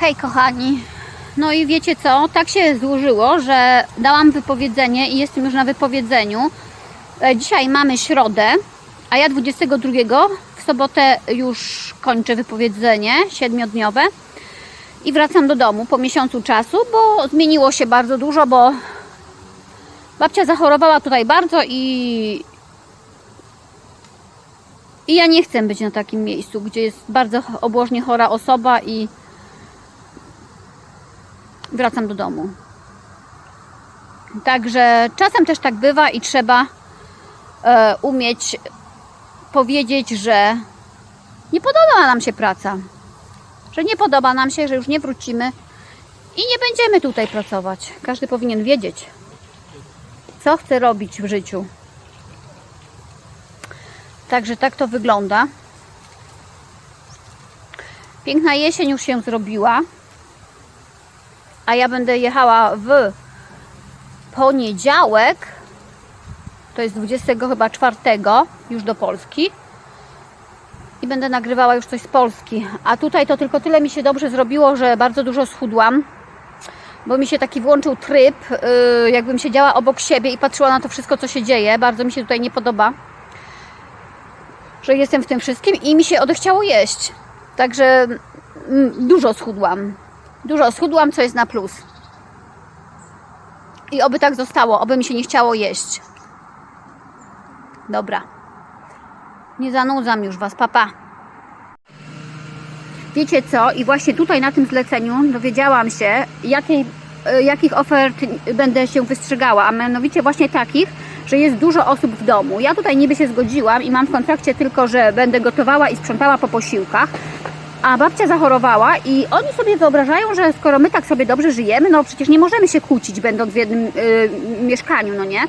Hej kochani, no i wiecie co, tak się złożyło, że dałam wypowiedzenie i jestem już na wypowiedzeniu. E, Dzisiaj mamy środę, a ja 22 w sobotę już kończę wypowiedzenie siedmiodniowe i wracam do domu po miesiącu czasu, bo zmieniło się bardzo dużo, bo babcia zachorowała tutaj bardzo i i ja nie chcę być na takim miejscu, gdzie jest bardzo obłożnie chora osoba i wracam do domu. Także czasem też tak bywa i trzeba e, umieć powiedzieć, że nie podoba nam się praca. Że nie podoba nam się, że już nie wrócimy i nie będziemy tutaj pracować. Każdy powinien wiedzieć, co chce robić w życiu. Także tak to wygląda. Piękna jesień już się zrobiła a ja będę jechała w poniedziałek, to jest 20 chyba 4 już do Polski i będę nagrywała już coś z Polski. A tutaj to tylko tyle mi się dobrze zrobiło, że bardzo dużo schudłam, bo mi się taki włączył tryb, yy, jakbym siedziała obok siebie i patrzyła na to wszystko, co się dzieje. Bardzo mi się tutaj nie podoba, że jestem w tym wszystkim i mi się odechciało jeść. Także mm, dużo schudłam. Dużo schudłam, co jest na plus. I oby tak zostało, oby mi się nie chciało jeść. Dobra. Nie zanudzam już Was, papa. Wiecie co? I właśnie tutaj na tym zleceniu dowiedziałam się, jakiej, e, jakich ofert będę się wystrzegała, a mianowicie właśnie takich, że jest dużo osób w domu. Ja tutaj niby się zgodziłam i mam w kontrakcie tylko, że będę gotowała i sprzątała po posiłkach, a babcia zachorowała i oni sobie wyobrażają, że skoro my tak sobie dobrze żyjemy, no przecież nie możemy się kłócić będąc w jednym y, mieszkaniu, no nie?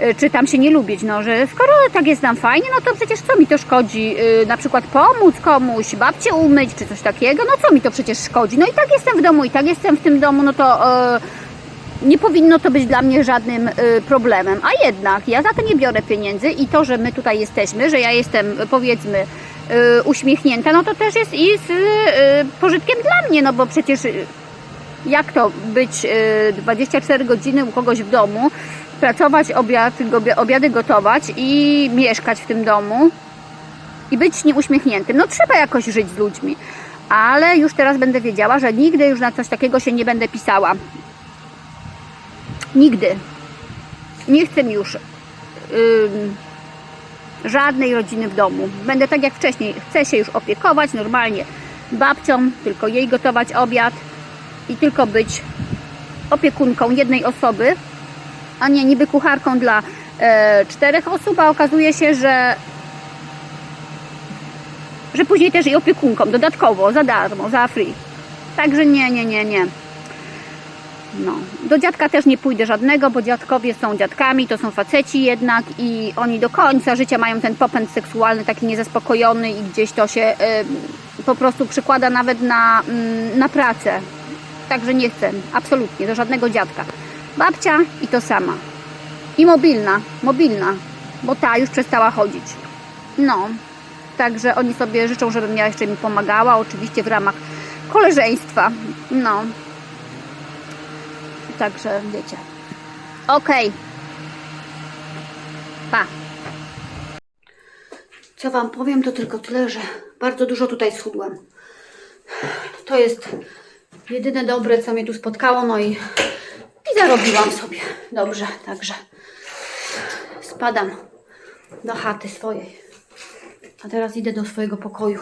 Y, czy tam się nie lubić, no że skoro tak jest nam fajnie, no to przecież co mi to szkodzi? Y, na przykład pomóc komuś, babcię umyć, czy coś takiego, no co mi to przecież szkodzi? No i tak jestem w domu, i tak jestem w tym domu, no to... Y, nie powinno to być dla mnie żadnym y, problemem, a jednak ja za to nie biorę pieniędzy i to, że my tutaj jesteśmy, że ja jestem powiedzmy uśmiechnięta, no to też jest i z y, pożytkiem dla mnie, no bo przecież y, jak to być y, 24 godziny u kogoś w domu, pracować, obiad, obiady gotować i mieszkać w tym domu i być nieuśmiechniętym. No trzeba jakoś żyć z ludźmi. Ale już teraz będę wiedziała, że nigdy już na coś takiego się nie będę pisała. Nigdy. Nie chcę już żadnej rodziny w domu. Będę tak jak wcześniej. Chcę się już opiekować normalnie babcią, tylko jej gotować obiad i tylko być opiekunką jednej osoby, a nie niby kucharką dla e, czterech osób, a okazuje się, że że później też i opiekunką, dodatkowo, za darmo, za free. Także nie, nie, nie, nie. No. Do dziadka też nie pójdę żadnego, bo dziadkowie są dziadkami, to są faceci jednak i oni do końca życia mają ten popęd seksualny taki niezaspokojony i gdzieś to się y, po prostu przykłada nawet na, mm, na pracę. Także nie chcę, absolutnie, do żadnego dziadka. Babcia i to sama. I mobilna, mobilna, bo ta już przestała chodzić. No, także oni sobie życzą, żebym ja jeszcze mi pomagała, oczywiście w ramach koleżeństwa. No, Także wiecie. Okej. Pa. Co Wam powiem, to tylko tyle, że bardzo dużo tutaj schudłam. To jest jedyne dobre, co mnie tu spotkało, no i, i zarobiłam sobie. Dobrze, także spadam do chaty swojej. A teraz idę do swojego pokoju.